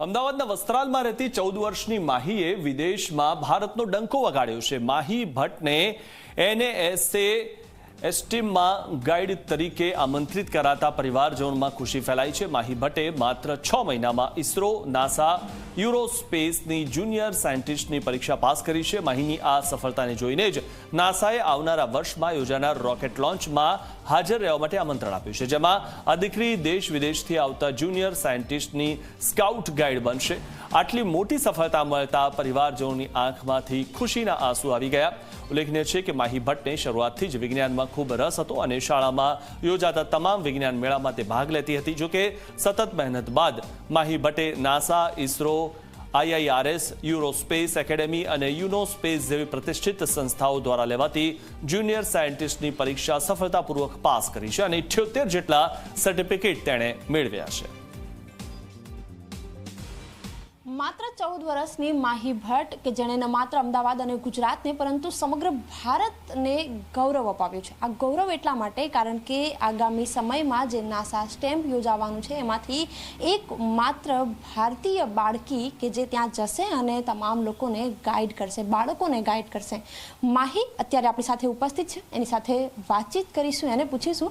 અમદાવાદના વસ્ત્રાલમાં રહેતી ચૌદ વર્ષની માહીએ વિદેશમાં ભારતનો ડંકો વગાડ્યો છે. માહી ભટ્ટને એનએએસએ એસટીમમાં ગાઈડ તરીકે આમંત્રિત કરાતા પરિવારજનોમાં ખુશી ફેલાઈ છે. માહી ભટ્ટે માત્ર છ મહિનામાં ઇસરો, નાસા, યુરોસ્પેસની જુનિયર સાયન્ટિસ્ટની પરીક્ષા પાસ કરી છે. માહીની આ સફળતાને જોઈને જ નાસાએ આવનારા વર્ષમાં યોજાનાર રોકેટ લોન્ચમાં હાજર રહેવા માટે આમંત્રણ આપ્યું છે, જેમાં આ દીકરી દેશ વિદેશથી આવતા જુનિયર સાયન્ટિસ્ટની સ્કાઉટ ગાઈડ બનશે. આટલી મોટી સફળતા મળતા પરિવારજનોની આંખમાંથી ખુશીના આંસુ આવી ગયા. ઉલ્લેખનીય છે કે માહી ભટ્ટને શરૂઆતથી જ વિજ્ઞાનમાં ખૂબ રસ હતો અને શાળામાં યોજાતા તમામ વિજ્ઞાન મેળામાં તે ભાગ લેતી હતી. જોકે સતત મહેનત બાદ માહી ભટ્ટે NASA, ISRO, IIRS, Eurospace academy અને યુનોસ્પેસ જેવી પ્રતિષ્ઠિત સંસ્થાઓ દ્વારા લેવાતી જુનિયર સાયન્ટિસ્ટની પરીક્ષા સફળતાપૂર્વક પાસ કરી છે અને ઇઠ્યોતેર જેટલા સર્ટિફિકેટ તેણે મેળવ્યા છે. માત્ર ચૌદ વર્ષની માહી ભટ્ટ કે જેણે ન માત્ર અમદાવાદ અને ગુજરાતને, પરંતુ સમગ્ર ભારતને ગૌરવ અપાવ્યું છે. આ ગૌરવ એટલા માટે કારણ કે આગામી સમયમાં જે નાસા સ્ટેમ્પ યોજાવાનું છે, એમાંથી એક માત્ર ભારતીય બાળકી કે જે ત્યાં જશે અને તમામ લોકોને ગાઈડ કરશે, બાળકોને ગાઈડ કરશે. માહી અત્યારે આપણી સાથે ઉપસ્થિત છે. એની સાથે વાતચીત કરીશું, એને પૂછીશું.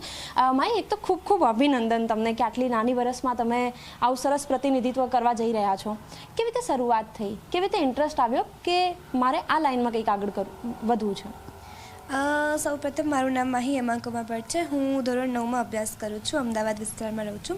માહી, એક તો ખૂબ ખૂબ અભિનંદન તમને કે આટલી નાની વરસમાં તમે આવું સરસ પ્રતિનિધિત્વ કરવા જઈ રહ્યા છો. કેવી રીતે શરૂઆત થઈ? કેવી રીતે ઇન્ટરેસ્ટ આવ્યો કે મારે આ લાઈનમાં કંઈક આગળ કરવું વધવું છે? સૌ પ્રથમ મારું નામ માહી હેમા કુમાર ભટ્ટ છે. હું ધોરણ નવમાં અભ્યાસ કરું છું, અમદાવાદ વિસ્તારમાં રહું છું.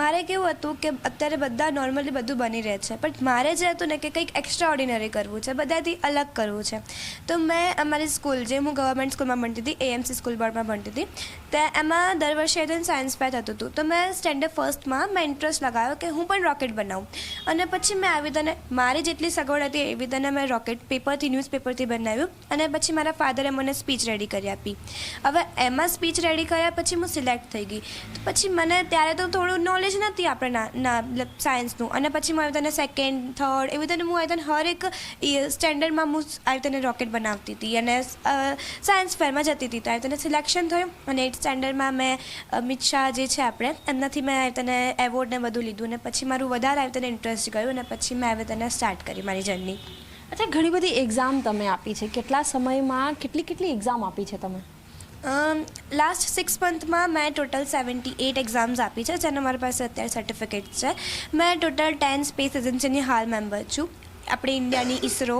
મારે કેવું હતું કે અત્યારે બધા નોર્મલી બધું બની રહે છે બટ મારે જે હતું ને કે કંઈક એક્સ્ટ્રા ઓર્ડિનરી કરવું છે, બધાથી અલગ કરવું છે. તો મેં અમારી સ્કૂલ જે હું ગવર્મેન્ટ સ્કૂલમાં ભણતી હતી એએમસી સ્કૂલ બોર્ડમાં ભણતી હતી, તે એમાં દર વર્ષે એનું સાયન્સ ફેર થતું હતું. તો મેં સ્ટેન્ડર્ડ ફર્સ્ટમાં મેં ઇન્ટરેસ્ટ લગાવ્યો કે હું પણ રોકેટ બનાવું. અને પછી મેં આવી તને મારી જેટલી સગવડ હતી એવી તને મેં રોકેટ પેપરથી ન્યૂઝપેપરથી બનાવ્યું. અને પછી મારા ફાધરે મને સ્પીચ રેડી કરી આપી. હવે એમાં સ્પીચ રેડી કર્યા પછી હું સિલેક્ટ થઈ ગઈ. તો પછી મને ત્યારે તો થોડું નોલેજ નથી આપણે ના મતલબ સાયન્સનું અને પછી હું તને સેકન્ડ થર્ડ એવી રીતે હું આવી તને હર એક સ્ટેન્ડર્ડમાં હું આવી તને રોકેટ બનાવતી હતી. અને સાયન્સ ફેરમાં જતી હતી. તો આવી તને સિલેક્શન થયું. અને એટ સ્ટેન્ડર્ડમાં મેં અમિત શાહ જે છે આપણે, એમનાથી મેં તને એવોર્ડ ને બધું લીધું. અને પછી મારું વધારે આવી તને ઇન્ટરેસ્ટ ગયું. અને પછી મેં આવી તને સ્ટાર્ટ કરી મારી જર્ની અચ્છા, ઘણી બધી એક્ઝામ તમે આપી છે. કેટલા સમયમાં કેટલી કેટલી એક્ઝામ આપી છે તમે? લાસ્ટ સિક્સ મંથમાં મેં ટોટલ સેવન્ટી એટ એક્ઝામ્સ આપી છે, જેના મારી પાસે અત્યારે સર્ટિફિકેટ છે. મેં ટોટલ ટેન સ્પેસ એજન્સીની હાલ મેમ્બર છું. આપણે ઇન્ડિયાની ઇસરો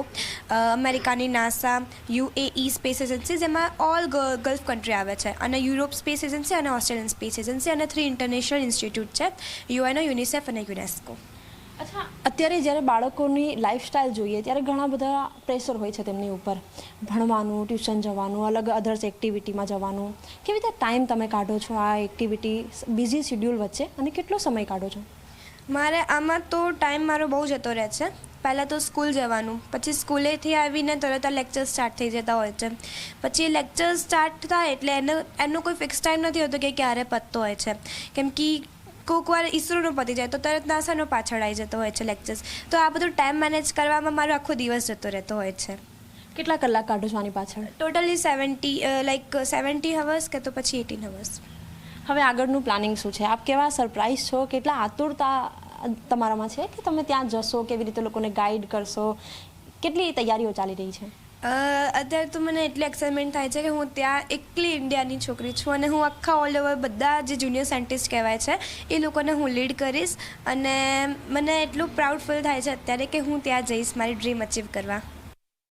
અમેરિકાની નાસા યુએઈ સ્પેસ એજન્સી જેમાં ઓલ ગલ્ફ કન્ટ્રી આવે છે. અને યુરોપ સ્પેસ એજન્સી અને ઓસ્ટ્રેલિયન સ્પેસ એજન્સી અને થ્રી ઇન્ટરનેશનલ ઇન્સ્ટિટ્યૂટ છે, યુએનઓ, યુનિસેફ અને યુનેસ્કો. અત્યારે જ્યારે બાળકોની લાઈફસ્ટાઈલ જોઈએ ત્યારે ઘણા બધા પ્રેશર હોય છે તેમની ઉપર. ભણવાનું ટ્યુશન જવાનું અલગ અધર્સ એક્ટિવિટીમાં જવાનું. કેવી રીતે ટાઈમ તમે કાઢો છો આ એક્ટિવિટી બિઝી શિડ્યુલ વચ્ચે અને કેટલો સમય કાઢો છો? મારે આમાં તો ટાઈમ મારો બહુ જતો રહે છે. પહેલાં તો સ્કૂલ જવાનું પછી સ્કૂલેથી આવીને તરત લેક્ચર સ્ટાર્ટ થઈ જતા હોય છે. પછી લેક્ચર સ્ટાર્ટ થાય એટલે એનો એનો કોઈ ફિક્સ ટાઈમ નથી હોતો કે ક્યારે પતતો હોય છે. કેમ કે કોઈક વાર ઈસરોનો પતી જાય તો તરત નાસાનો પાછળ આવી જતો હોય છે લેક્ચર્સ તો આ બધું ટાઈમ મેનેજ કરવામાં મારો આખો દિવસ જતો રહેતો હોય છે. કેટલા કલાક કાઢો છો આની પાછળ? Totally seventy like seventy hours કે તો પછી એટીન હવર્સ હવે આગળનું પ્લાનિંગ શું છે? આપ કેવા સરપ્રાઈઝ છો? કેટલા આતુરતા તમારામાં છે? કે તમે ત્યાં જશો કેવી રીતે લોકોને ગાઈડ કરશો? કેટલી તૈયારીઓ ચાલી રહી છે? અત્યારે તો મને એટલી એક્સાઇટમેન્ટ થાય છે કે હું ત્યાં એકલી ઇન્ડિયાની છોકરી છું અને હું આખા ઓલ ઓવર બધા જે જુનિયર સાયન્ટિસ્ટ કહેવાય છે, એ લોકોને હું લીડ કરીશ અને મને એટલું પ્રાઉડ ફીલ થાય છે અત્યારે કે હું ત્યાં જઈશ, મારી ડ્રીમ અચીવ કરવા.